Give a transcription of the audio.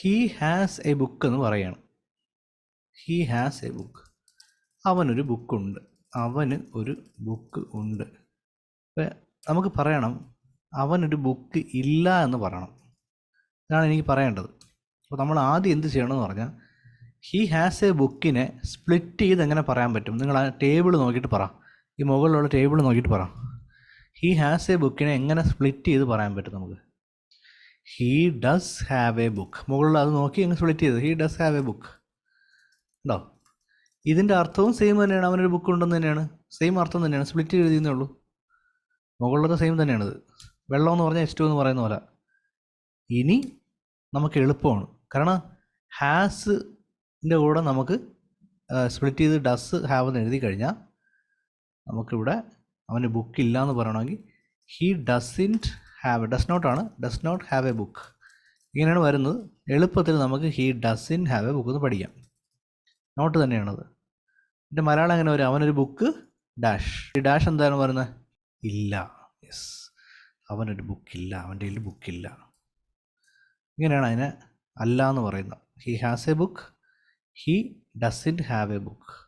He has a book എന്ന് പറയാണ്. He has a book അവനൊരു ബുക്കുണ്ട്. അവന് ഒരു ബുക്ക് ഉണ്ട്. നമുക്ക് പറയണം അവനൊരു ബുക്ക് ഇല്ല എന്ന് പറയണം. ഇതാണ് എനിക്ക് പറയേണ്ടത്. അപ്പോൾ നമ്മൾ ആദ്യം എന്ത് ചെയ്യണമെന്ന് പറഞ്ഞാൽ ഹീ ഹാസ് എ ബുക്കിനെ സ്പ്ലിറ്റ് ചെയ്ത് എങ്ങനെ പറയാൻ പറ്റും? നിങ്ങൾ ആ ടേബിൾ നോക്കിയിട്ട് പറ. ഈ മുകളിലുള്ള ടേബിൾ നോക്കിയിട്ട് പറ. ഹീ ഹാസ് എ ബുക്കിനെ എങ്ങനെ സ്പ്ലിറ്റ് ചെയ്ത് പറയാൻ പറ്റും നമുക്ക്? He does have a book മുകളിൽ അത് നോക്കി അങ്ങ് സ്പ്ലിറ്റ് ചെയ്ത്. He does have a book ഉണ്ടോ? ഇതിന്റെ അർത്ഥവും സെയിം തന്നെയാണ്. അവനൊരു ബുക്ക് ഉണ്ടെന്ന് തന്നെയാണ്. സെയിം അർത്ഥം തന്നെയാണ്. സ്പ്ലിറ്റ് എഴുതിയെന്നേ ഉള്ളൂ. മുകളിലത്തെ സെയിം തന്നെയാണിത്. വെള്ളം എന്ന് പറഞ്ഞാൽ എച്ച് ടു എന്ന് പറയുന്ന പോലെ. ഇനി നമുക്ക് എളുപ്പമാണ്. കാരണം ഹാസിന്റെ കൂടെ നമുക്ക് സ്പ്ലിറ്റ് ചെയ്ത് ഡസ് ഹാവ് എന്ന് എഴുതി കഴിഞ്ഞാൽ നമുക്കിവിടെ അവന് ബുക്ക് ഇല്ല എന്ന് പറയണമെങ്കിൽ he doesn't have does not ആണ്. Does not have a book ഇങ്ങനെയാണ് വരുന്നത്. എളുപ്പത്തിൽ നമുക്ക് he doesn't have a book എന്ന് പഠിക്കാം. നോട്ട് തന്നെയാണത്. എന്റെ മലയാളം അങ്ങനെ വരും? അവനൊരു ബുക്ക് ഡാഷ് ഈ ഡാഷ് എന്താണ് പറയുന്നത്? ഇല്ല. യെസ് അവനൊരു ബുക്കില്ല അവന്റെ കയ്യിൽ ബുക്കില്ല ഇങ്ങനെയാണ് അതിനെ അല്ല എന്ന് പറയുന്നത്. He has a book he in have a book